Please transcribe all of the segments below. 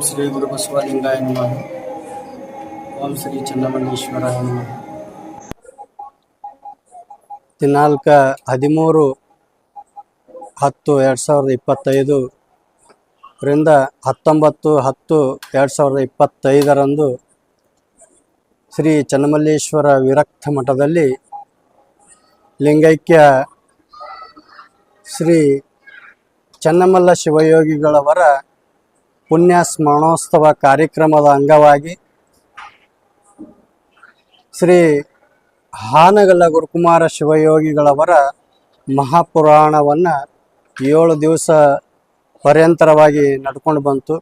ಶ್ರೀ ಗುರು ಬಸವಲಿಂಗಾಯ ನಮಃ ಓಂ ಶ್ರೀ ಚನ್ನಮಲ್ಲೇಶ್ವರಾಯ ನಮಃ ದಿನಾಂಕ ಹದಿಮೂರು ಹತ್ತು ಎರಡು ಸಾವಿರದ ಇಪ್ಪತ್ತೈದು ರಿಂದ ಹತ್ತೊಂಬತ್ತು ಹತ್ತು ಎರಡು ಸಾವಿರದ ಇಪ್ಪತ್ತೈದರಂದು ಶ್ರೀ ಚನ್ನಮಲ್ಲೇಶ್ವರ ವಿರಕ್ತ ಮಠದಲ್ಲಿ ಲಿಂಗೈಕ್ಯ ಶ್ರೀ ಚನ್ನಮಲ್ಲ ಶಿವಯೋಗಿಗಳವರ ಪುಣ್ಯ ಸ್ಮರಣೋತ್ಸವ ಕಾರ್ಯಕ್ರಮದ ಅಂಗವಾಗಿ ಶ್ರೀ ಹಾನಗಲ್ಲ ಗುರುಕುಮಾರ ಶಿವಯೋಗಿಗಳವರ ಮಹಾಪುರಾಣವನ್ನು ಏಳು ದಿವಸ ಪರ್ಯಂತರವಾಗಿ ನಡ್ಕೊಂಡು ಬಂತು.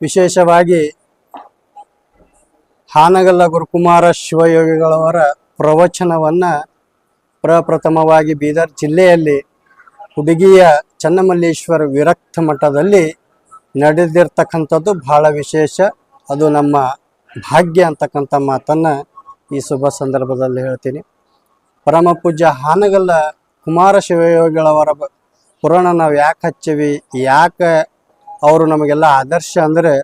ವಿಶೇಷವಾಗಿ ಹಾನಗಲ್ಲ ಗುರುಕುಮಾರ ಶಿವಯೋಗಿಗಳವರ ಪ್ರವಚನವನ್ನು ಪ್ರಪ್ರಥಮವಾಗಿ ಬೀದರ್ ಜಿಲ್ಲೆಯಲ್ಲಿ ಹುಡುಗಿಯ ಚನ್ನಮಲ್ಲೇಶ್ವರ ವಿರಕ್ತ ಮಠದಲ್ಲಿ ನಡೆದಿರ್ತಕ್ಕಂಥದ್ದು ಬಹಳ ವಿಶೇಷ. ಅದು ನಮ್ಮ ಭಾಗ್ಯ ಅಂತಕ್ಕಂಥ ಮಾತನ್ನು ಈ ಶುಭ ಸಂದರ್ಭದಲ್ಲಿ ಹೇಳ್ತೀನಿ. ಪರಮ ಪೂಜ್ಯ ಹಾನಗಲ್ಲ ಕುಮಾರ ಶಿವಯೋಗಿಗಳವರ ಪುರಾಣ ನಾವು ಯಾಕೆ ಹಚ್ಚೀವಿ, ಯಾಕೆ ಅವರು ನಮಗೆಲ್ಲ ಆದರ್ಶ ಅಂದರೆ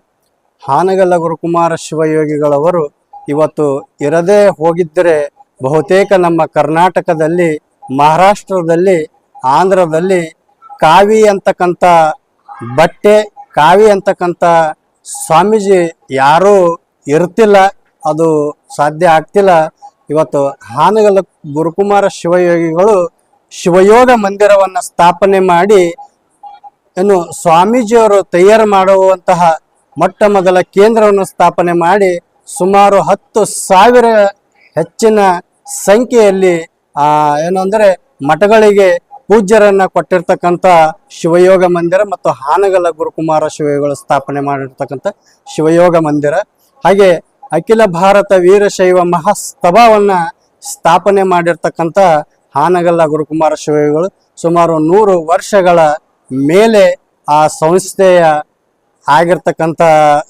ಹಾನಗಲ್ಲ ಗುರುಕುಮಾರ ಶಿವಯೋಗಿಗಳವರು ಇವತ್ತು ಇರದೇ ಹೋಗಿದ್ದರೆ ಬಹುತೇಕ ನಮ್ಮ ಕರ್ನಾಟಕದಲ್ಲಿ, ಮಹಾರಾಷ್ಟ್ರದಲ್ಲಿ, ಆಂಧ್ರದಲ್ಲಿ ಕಾವಿ ಅಂತಕ್ಕಂಥ ಬಟ್ಟೆ ಕಾವಿ ಅಂತಕ್ಕಂಥ ಸ್ವಾಮೀಜಿ ಯಾರೂ ಇರ್ತಿಲ್ಲ, ಅದು ಸಾಧ್ಯ ಆಗ್ತಿಲ್ಲ. ಇವತ್ತು ಹಾನಗಲ್ಲ ಗುರುಕುಮಾರ ಶಿವಯೋಗಿಗಳು ಶಿವಯೋಗ ಮಂದಿರವನ್ನು ಸ್ಥಾಪನೆ ಮಾಡಿ ಏನು ಸ್ವಾಮೀಜಿಯವರು ತಯಾರು ಮಾಡುವಂತಹ ಮೊಟ್ಟ ಮೊದಲ ಕೇಂದ್ರವನ್ನು ಸ್ಥಾಪನೆ ಮಾಡಿ, ಸುಮಾರು ಹತ್ತು ಸಾವಿರ ಹೆಚ್ಚಿನ ಸಂಖ್ಯೆಯಲ್ಲಿ ಏನು ಅಂದರೆ ಮಠಗಳಿಗೆ ಪೂಜ್ಯರನ್ನ ಕೊಟ್ಟಿರ್ತಕ್ಕಂಥ ಶಿವಯೋಗ ಮಂದಿರ ಮತ್ತು ಹಾನಗಲ್ಲ ಗುರುಕುಮಾರ ಶಿವಯೋಗಗಳು ಸ್ಥಾಪನೆ ಮಾಡಿರ್ತಕ್ಕಂಥ ಶಿವಯೋಗ ಮಂದಿರ. ಹಾಗೆ ಅಖಿಲ ಭಾರತ ವೀರಶೈವ ಮಹಾಸ್ತಭಾವನ್ನ ಸ್ಥಾಪನೆ ಮಾಡಿರ್ತಕ್ಕಂಥ ಹಾನಗಲ್ಲ ಗುರುಕುಮಾರ ಶಿವಯೋಗಗಳು ಸುಮಾರು ನೂರು ವರ್ಷಗಳ ಮೇಲೆ ಆ ಸಂಸ್ಥೆಯ ಆಗಿರ್ತಕ್ಕಂಥ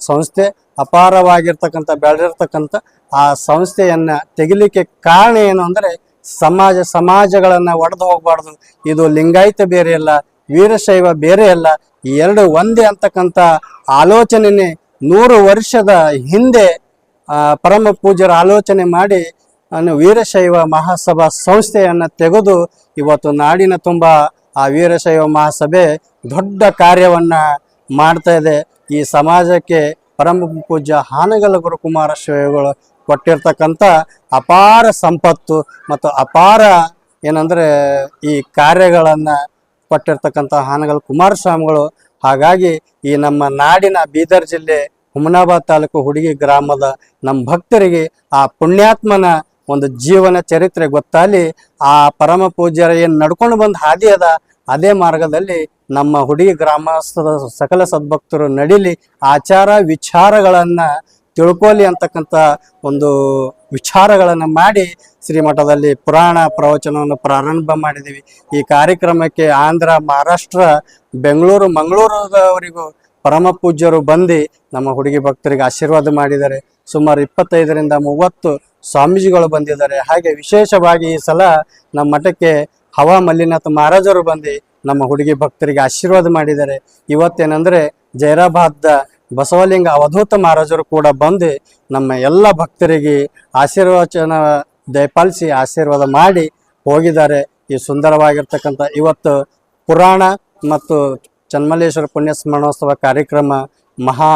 ಸಂಸ್ಥೆ, ಅಪಾರವಾಗಿರ್ತಕ್ಕಂಥ, ಬೆಳೆದಿರ್ತಕ್ಕಂಥ ಆ ಸಂಸ್ಥೆಯನ್ನ ತೆಗಿಲಿಕ್ಕೆ ಕಾರಣ ಏನು ಅಂದರೆ ಸಮಾಜ ಸಮಾಜಗಳನ್ನ ಒಡೆದು ಹೋಗಬಾರ್ದು. ಇದು ಲಿಂಗಾಯತ ಬೇರೆ ಅಲ್ಲ, ವೀರಶೈವ ಬೇರೆ ಅಲ್ಲ. ಎರಡು ಒಂದೇ ಅಂತಕ್ಕಂಥ ಆಲೋಚನೆನೇ ನೂರು ವರ್ಷದ ಹಿಂದೆ ಪರಮ ಪೂಜ್ಯರ ಆಲೋಚನೆ ಮಾಡಿ ವೀರಶೈವ ಮಹಾಸಭಾ ಸಂಸ್ಥೆಯನ್ನು ತೆಗೆದು ಇವತ್ತು ನಾಡಿನ ತುಂಬ ಆ ವೀರಶೈವ ಮಹಾಸಭೆ ದೊಡ್ಡ ಕಾರ್ಯವನ್ನ ಮಾಡ್ತಾ ಇದೆ. ಈ ಸಮಾಜಕ್ಕೆ ಪರಮ ಪೂಜ್ಯ ಹಾನಗಲ ಗುರುಕುಮಾರ ಶಿವಗಳು ಕೊಟ್ಟಿರ್ತಕ್ಕಂಥ ಅಪಾರ ಸಂಪತ್ತು ಮತ್ತು ಅಪಾರ ಏನಂದ್ರೆ ಈ ಕಾರ್ಯಗಳನ್ನು ಕೊಟ್ಟಿರ್ತಕ್ಕಂಥ ಹಾನಗಲ್ ಕುಮಾರಸ್ವಾಮಿಗಳು. ಹಾಗಾಗಿ ಈ ನಮ್ಮ ನಾಡಿನ ಬೀದರ್ ಜಿಲ್ಲೆ ಹುಮನಾಬಾದ್ ತಾಲೂಕು ಹುಡುಗಿ ಗ್ರಾಮದ ನಮ್ಮ ಭಕ್ತರಿಗೆ ಆ ಪುಣ್ಯಾತ್ಮನ ಒಂದು ಜೀವನ ಚರಿತ್ರೆ ಗೊತ್ತಾಲಿ ಆ ಪರಮ ಪೂಜ್ಯರ ಏನು ನಡ್ಕೊಂಡು ಬಂದ ಹಾದಿ ಅದ, ಅದೇ ಮಾರ್ಗದಲ್ಲಿ ನಮ್ಮ ಹುಡುಗಿ ಗ್ರಾಮಸ್ಥದ ಸಕಲ ಸದ್ಭಕ್ತರು ನಡೀಲಿ ಆಚಾರ ವಿಚಾರಗಳನ್ನ ತಿಳ್ಕೊಲಿ ಅಂತಕ್ಕಂಥ ಒಂದು ವಿಚಾರಗಳನ್ನು ಮಾಡಿ ಶ್ರೀಮಠದಲ್ಲಿ ಪುರಾಣ ಪ್ರವಚನವನ್ನು ಪ್ರಾರಂಭ ಮಾಡಿದ್ದೀವಿ ಈ ಕಾರ್ಯಕ್ರಮಕ್ಕೆ ಆಂಧ್ರ, ಮಹಾರಾಷ್ಟ್ರ, ಬೆಂಗಳೂರು ಮಂಗಳೂರುದವರಿಗೂ ಪರಮ ಪೂಜ್ಯರು ಬಂದು ನಮ್ಮ ಹುಡುಗಿ ಭಕ್ತರಿಗೆ ಆಶೀರ್ವಾದ ಮಾಡಿದ್ದಾರೆ. ಸುಮಾರು ಇಪ್ಪತ್ತೈದರಿಂದ ಮೂವತ್ತು ಸ್ವಾಮೀಜಿಗಳು ಬಂದಿದ್ದಾರೆ. ಹಾಗೆ ವಿಶೇಷವಾಗಿ ಈ ಸಲ ನಮ್ಮ ಮಠಕ್ಕೆ ಹವಾ ಮಲ್ಲಿನಾಥ ಮಹಾರಾಜರು ಬಂದು ನಮ್ಮ ಹುಡುಗಿ ಭಕ್ತರಿಗೆ ಆಶೀರ್ವಾದ ಮಾಡಿದ್ದಾರೆ. ಇವತ್ತೇನೆಂದರೆ ಜೈರಾಬಾದ್ದ ಬಸವಲಿಂಗ ಅವಧೂತ ಮಹಾರಾಜರು ಕೂಡ ಬಂದು ನಮ್ಮ ಎಲ್ಲ ಭಕ್ತರಿಗೆ ಆಶೀರ್ವಚನ ದಯಪಾಲಿಸಿ ಆಶೀರ್ವಾದ ಮಾಡಿ ಹೋಗಿದ್ದಾರೆ. ಈ ಸುಂದರವಾಗಿರ್ತಕ್ಕಂಥ ಇವತ್ತು ಪುರಾಣ ಮತ್ತು ಚನ್ಮಲ್ಲೇಶ್ವರ ಪುಣ್ಯ ಸ್ಮರಣೋತ್ಸವ ಕಾರ್ಯಕ್ರಮ, ಮಹಾ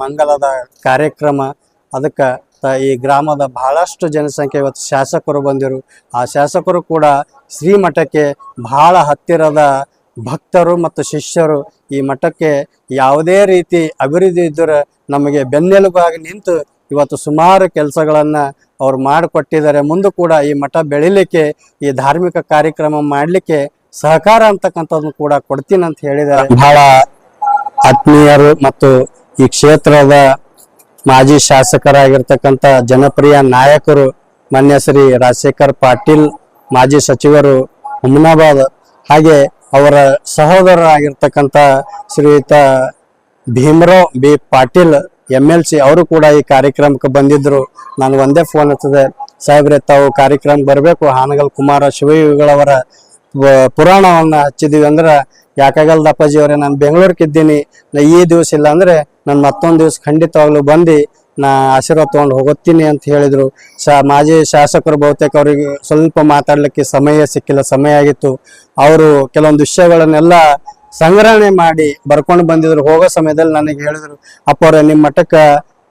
ಮಂಗಲದ ಕಾರ್ಯಕ್ರಮ, ಅದಕ್ಕೆ ಈ ಗ್ರಾಮದ ಬಹಳಷ್ಟು ಜನಸಂಖ್ಯೆ ಇವತ್ತು ಶಾಸಕರು ಬಂದಿರು. ಆ ಶಾಸಕರು ಕೂಡ ಶ್ರೀಮಠಕ್ಕೆ ಬಹಳ ಹತ್ತಿರದ ಭಕ್ತರು ಮತ್ತು ಶಿಷ್ಯರು ಈ ಮಠಕ್ಕೆ ಯಾವುದೇ ರೀತಿ ಅಭಿವೃದ್ಧಿ ಇದ್ದರೆ ನಮಗೆ ಬೆನ್ನೆಲುಬಾಗಿ ನಿಂತು ಇವತ್ತು ಸುಮಾರು ಕೆಲಸಗಳನ್ನು ಅವ್ರು ಮಾಡಿಕೊಟ್ಟಿದ್ದಾರೆ. ಮುಂದೆ ಕೂಡ ಈ ಮಠ ಬೆಳಿಲಿಕ್ಕೆ, ಈ ಧಾರ್ಮಿಕ ಕಾರ್ಯಕ್ರಮ ಮಾಡಲಿಕ್ಕೆ ಸಹಕಾರ ಅಂತಕ್ಕಂಥದ್ದನ್ನು ಕೂಡ ಕೊಡ್ತೀನಿ ಅಂತ ಹೇಳಿದ್ದಾರೆ. ಬಹಳ ಆತ್ಮೀಯರು ಮತ್ತು ಈ ಕ್ಷೇತ್ರದ ಮಾಜಿ ಶಾಸಕರಾಗಿರ್ತಕ್ಕಂಥ ಜನಪ್ರಿಯ ನಾಯಕರು ಮಾನ್ಯ ಶ್ರೀ ರಾಜಶೇಖರ್ ಪಾಟೀಲ್, ಮಾಜಿ ಸಚಿವರು ಹುಮನಾಬಾದ್, ಹಾಗೆ ಅವರ ಸಹೋದರರಾಗಿರ್ತಕ್ಕಂಥ ಶ್ರೀಯುತ Bhimrao B Patil M L C ಅವರು ಕೂಡ ಈ ಕಾರ್ಯಕ್ರಮಕ್ಕೆ ಬಂದಿದ್ದರು. ನಾನು ಒಂದೇ ಫೋನ್ ಹಚ್ಚದೆ. ಸಾಹೇಬ್ರೆ, ತಾವು ಕಾರ್ಯಕ್ರಮಕ್ಕೆ ಬರಬೇಕು. ಹಾನಗಲ್ ಕುಮಾರ ಶಿವಯುಗಳವರ ಪುರಾಣವನ್ನು ಹಚ್ಚಿದೀವಿ ಅಂದ್ರೆ ಯಾಕಾಗಲ್ದ ದಪ್ಪಾಜಿ ಅವರೇ, ನಾನು ಬೆಂಗಳೂರಿಗೆ ಇದ್ದೀನಿ ಈ ದಿವಸ ಇಲ್ಲ ಅಂದ್ರೆ, ನಾನು ಮತ್ತೊಂದು ದಿವಸ ಖಂಡಿತವಾಗ್ಲೂ ಬಂದು ನಾ ಆಶೀರ್ವಾದ ತಗೊಂಡು ಹೋಗುತ್ತೀನಿ ಅಂತ ಹೇಳಿದರು. ಶಾ ಮಾಜಿ ಶಾಸಕರು ಬಹುತೇಕ ಅವರಿಗೆ ಸ್ವಲ್ಪ ಮಾತಾಡ್ಲಿಕ್ಕೆ ಸಮಯ ಸಿಕ್ಕಿಲ್ಲ, ಸಮಯ ಆಗಿತ್ತು. ಅವರು ಕೆಲವೊಂದು ವಿಷಯಗಳನ್ನೆಲ್ಲ ಸಂಗ್ರಹಣೆ ಮಾಡಿ ಬರ್ಕೊಂಡು ಬಂದಿದ್ರು. ಹೋಗೋ ಸಮಯದಲ್ಲಿ ನನಗೆ ಹೇಳಿದ್ರು ಅಪ್ಪ ಅವ್ರೆ ನಿಮ್ಮ ಮಠಕ್ಕೆ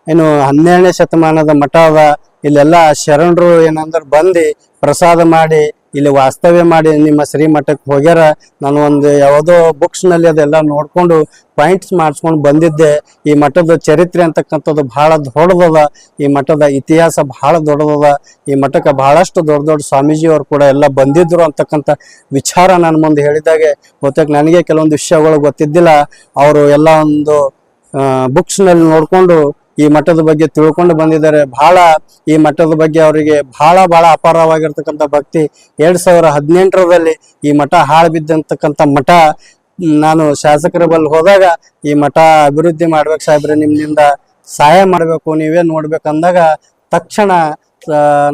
ಏನು ಹನ್ನೆರಡನೇ ಶತಮಾನದ ಮಠ ಅದ ಇಲ್ಲೆಲ್ಲ ಶರಣರು ಏನಂದ್ರೆ ಬಂದು ಪ್ರಸಾದ ಮಾಡಿ ಇಲ್ಲಿ ವಾಸ್ತವ್ಯ ಮಾಡಿ ನಿಮ್ಮ ಶ್ರೀಮಠಕ್ಕೆ ಹೋಗ್ಯಾರ. ನಾನು ಒಂದು ಯಾವುದೋ ಬುಕ್ಸ್ನಲ್ಲಿ ಅದೆಲ್ಲ ನೋಡ್ಕೊಂಡು ಪಾಯಿಂಟ್ಸ್ ಮಾಡಿಸ್ಕೊಂಡು ಬಂದಿದ್ದೆ. ಈ ಮಠದ ಚರಿತ್ರೆ ಅಂತಕ್ಕಂಥದ್ದು ಬಹಳ ದೊಡ್ಡದದ. ಈ ಮಠದ ಇತಿಹಾಸ ಬಹಳ ದೊಡ್ಡದದ. ಈ ಮಠಕ್ಕೆ ಬಹಳಷ್ಟು ದೊಡ್ಡ ದೊಡ್ಡ ಸ್ವಾಮೀಜಿಯವರು ಕೂಡ ಎಲ್ಲ ಬಂದಿದ್ರು ಅಂತಕ್ಕಂಥ ವಿಚಾರ ನನ್ನ ಮುಂದೆ ಹೇಳಿದಾಗೆ. ಗೊತ್ತಾಗ ನನಗೆ ಕೆಲವೊಂದು ವಿಷಯಗಳು ಗೊತ್ತಿದ್ದಿಲ್ಲ. ಅವರು ಎಲ್ಲ ಒಂದು ಬುಕ್ಸ್ನಲ್ಲಿ ನಲ್ಲಿ ನೋಡ್ಕೊಂಡು ಈ ಮಠದ ಬಗ್ಗೆ ತಿಳ್ಕೊಂಡು ಬಂದಿದ್ದಾರೆ. ಬಹಳ ಈ ಮಠದ ಬಗ್ಗೆ ಅವರಿಗೆ ಬಹಳ ಬಹಳ ಅಪಾರವಾಗಿರ್ತಕ್ಕಂಥ ಭಕ್ತಿ. ಎರಡ್ ಸಾವಿರ ಹದಿನೆಂಟರಲ್ಲಿ ಈ ಮಠ ಹಾಳು ಬಿದ್ದಂತಕ್ಕಂಥ ಮಠ, ನಾನು ಶಾಸಕರ ಬಳಿ ಹೋದಾಗ ಈ ಮಠ ಅಭಿವೃದ್ಧಿ ಮಾಡ್ಬೇಕು ಸಾಹೇಬ್ರೆ, ನಿಮ್ಮಿಂದ ಸಹಾಯ ಮಾಡಬೇಕು, ನೀವೇ ನೋಡ್ಬೇಕಂದಾಗ ತಕ್ಷಣ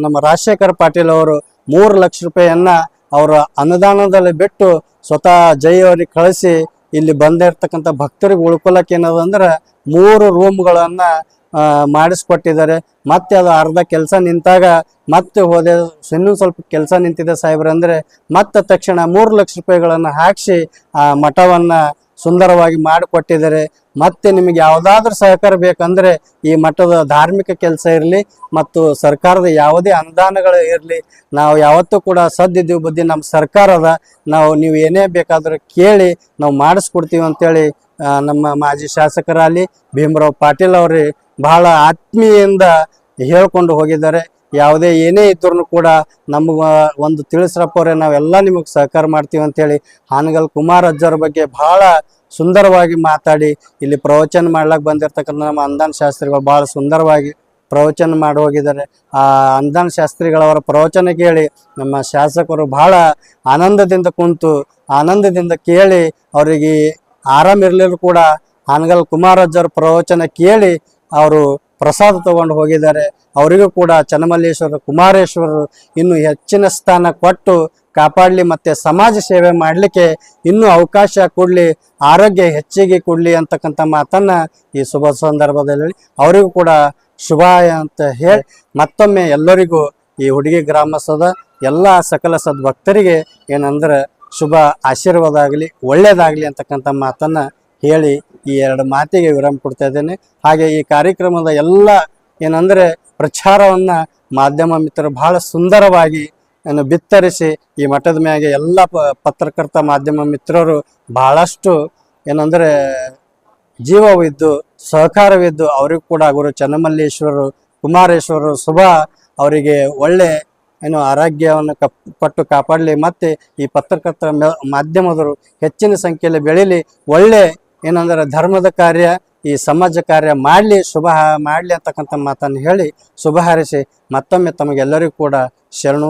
ನಮ್ಮ ರಾಜಶೇಖರ್ ಪಾಟೀಲ್ ಅವರು ಮೂರು ಲಕ್ಷ ರೂಪಾಯಿಯನ್ನ ಅವರ ಅನುದಾನದಲ್ಲಿ ಬಿಟ್ಟು ಸ್ವತಃ ಜೈ ಅವರಿಗೆ ಕಳಿಸಿ ಇಲ್ಲಿ ಬಂದಿರ್ತಕ್ಕಂಥ ಭಕ್ತರಿಗೆ ಉಳ್ಕೊಳಕ್ಕೆ ಏನದ ಅಂದ್ರೆ ಮೂರು ರೂಮ್ಗಳನ್ನು ಮಾಡಿಸ್ಕೊಟ್ಟಿದ್ದಾರೆ. ಮತ್ತೆ ಅದು ಅರ್ಧ ಕೆಲಸ ನಿಂತಾಗ ಮತ್ತೆ ಹೋದೆ ಇನ್ನೂ ಸ್ವಲ್ಪ ಕೆಲಸ ನಿಂತಿದೆ ಸಾಹೇಬ್ರೆ, ಅಂದ್ರೆ ಮತ್ತೆ ತಕ್ಷಣ ಮೂರು ಲಕ್ಷ ರೂಪಾಯಿಗಳನ್ನು ಹಾಕಿಸಿ, ಆ, ಮಠವನ್ನು ಸುಂದರವಾಗಿ ಮಾಡಿಕೊಟ್ಟಿದ್ದಾರೆ. ಮತ್ತೆ ನಿಮಗೆ ಯಾವುದಾದ್ರೂ ಸಹಕಾರ ಬೇಕಂದ್ರೆ ಈ ಮಠದ ಧಾರ್ಮಿಕ ಕೆಲಸ ಇರಲಿ, ಮತ್ತು ಸರ್ಕಾರದ ಯಾವುದೇ ಅನುದಾನಗಳು ಇರಲಿ, ನಾವು ಯಾವತ್ತೂ ಕೂಡ ಸದ್ದಿದ್ದೀವಿ ಬುದ್ಧಿ ನಮ್ಮ ಸರ್ಕಾರದ, ನಾವು ನೀವು ಏನೇ ಬೇಕಾದರೂ ಕೇಳಿ, ನಾವು ಮಾಡಿಸ್ಕೊಡ್ತೀವಿ ಅಂತೇಳಿ ನಮ್ಮ ಮಾಜಿ ಶಾಸಕರಾಗಲಿ ಭೀಮರಾವ್ ಪಾಟೀಲ್ ಅವರೇ ಬಹಳ ಆತ್ಮೀಯಿಂದ ಹೇಳ್ಕೊಂಡು ಹೋಗಿದ್ದಾರೆ. ಯಾವುದೇ ಏನೇ ಇದ್ರೂ ಕೂಡ ನಮ್ಮ ಒಂದು ತಿಳಿಸ್ರಪ್ಪ ಅವರೇ, ನಾವೆಲ್ಲ ನಿಮಗೆ ಸಹಕಾರ ಮಾಡ್ತೀವಿ ಅಂತೇಳಿ ಹಾನಗಲ್ ಕುಮಾರ್ ಅಜ್ಜರ ಬಗ್ಗೆ ಬಹಳ ಸುಂದರವಾಗಿ ಮಾತಾಡಿ, ಇಲ್ಲಿ ಪ್ರವಚನ ಮಾಡ್ಲಿಕ್ಕೆ ಬಂದಿರ್ತಕ್ಕಂಥ ನಮ್ಮ ಅಂದಾನ್ ಶಾಸ್ತ್ರಿಗಳು ಭಾಳ ಸುಂದರವಾಗಿ ಪ್ರವಚನ ಮಾಡಿ ಹೋಗಿದ್ದಾರೆ. ಆ ಅಂದಾನ್ ಶಾಸ್ತ್ರಿಗಳವರ ಪ್ರವಚನ ಕೇಳಿ ನಮ್ಮ ಶಾಸಕರು ಬಹಳ ಆನಂದದಿಂದ ಕುಂತು, ಆನಂದದಿಂದ ಕೇಳಿ ಅವರಿಗೆ ಆರಾಮ್ ಇರ್ಲಿಲ್ಲ ಕೂಡ ಹಾನಗಲ್ ಕುಮಾರಜ್ಜರ ಪ್ರವಚನ ಕೇಳಿ ಅವರು ಪ್ರಸಾದ ತಗೊಂಡು ಹೋಗಿದ್ದಾರೆ. ಅವರಿಗೂ ಕೂಡ ಚನ್ನಮಲ್ಲೇಶ್ವರ ಕುಮಾರೇಶ್ವರರು ಇನ್ನು ಹೆಚ್ಚಿನ ಸ್ಥಾನ ಕೊಟ್ಟು ಕಾಪಾಡಲಿ ಮತ್ತೆ ಸಮಾಜ ಸೇವೆ ಮಾಡಲಿಕ್ಕೆ ಇನ್ನೂ ಅವಕಾಶ ಕೊಡಲಿ, ಆರೋಗ್ಯ ಹೆಚ್ಚಿಗೆ ಕೊಡಲಿ ಅಂತಕ್ಕಂಥ ಮಾತನ್ನು ಈ ಶುಭ ಸಂದರ್ಭದಲ್ಲಿ ಅವರಿಗೂ ಕೂಡ ಶುಭ ಅಂತ ಹೇಳಿ ಮತ್ತೊಮ್ಮೆ ಎಲ್ಲರಿಗೂ ಈ ಹುಡುಗಿ ಗ್ರಾಮಸ್ಥದ ಎಲ್ಲ ಸಕಲ ಸದ್ಭಕ್ತರಿಗೆ ಏನಂದ್ರೆ ಶುಭ ಆಶೀರ್ವಾದ ಆಗಲಿ ಒಳ್ಳೇದಾಗಲಿ ಅಂತಕ್ಕಂಥ ಮಾತನ್ನು ಹೇಳಿ ಈ ಎರಡು ಮಾತಿಗೆ ವಿರಾಮ ಕೊಡ್ತಾ ಇದ್ದೇನೆ. ಹಾಗೆ ಈ ಕಾರ್ಯಕ್ರಮದ ಎಲ್ಲ ಏನಂದರೆ ಪ್ರಚಾರವನ್ನು ಮಾಧ್ಯಮ ಮಿತ್ರರು ಬಹಳ ಸುಂದರವಾಗಿ ಬಿತ್ತರಿಸಿ ಈ ಮಠದ ಮ್ಯಾಗೆ ಎಲ್ಲ ಪತ್ರಕರ್ತ ಮಾಧ್ಯಮ ಮಿತ್ರರು ಬಹಳಷ್ಟು ಏನಂದರೆ ಜೀವವಿದ್ದು ಸಹಕಾರವಿದ್ದು, ಅವರಿಗೂ ಕೂಡ ಗುರು ಚನ್ನಮಲ್ಲೇಶ್ವರರು ಕುಮಾರೇಶ್ವರರು ಶುಭ ಅವರಿಗೆ ಒಳ್ಳೆ ಏನು ಆರೋಗ್ಯವನ್ನು ಕಪ್ ಕೊಟ್ಟು ಕಾಪಾಡಲಿ. ಮತ್ತು ಈ ಪತ್ರಕರ್ತರ ಮಾಧ್ಯಮದವರು ಹೆಚ್ಚಿನ ಸಂಖ್ಯೆಯಲ್ಲಿ ಬೆಳೀಲಿ. ಒಳ್ಳೆ ಏನಂದ್ರೆ ಧರ್ಮದ ಕಾರ್ಯ, ಈ ಸಮಾಜ ಕಾರ್ಯ ಮಾಡಲಿ, ಶುಭ ಮಾಡಲಿ ಅಂತಕ್ಕಂಥ ಮಾತನ್ನು ಹೇಳಿ ಶುಭ ಹಾರೈಸಿ ಮತ್ತೊಮ್ಮೆ ತಮಗೆಲ್ಲರಿಗೂ ಕೂಡ ಶರಣು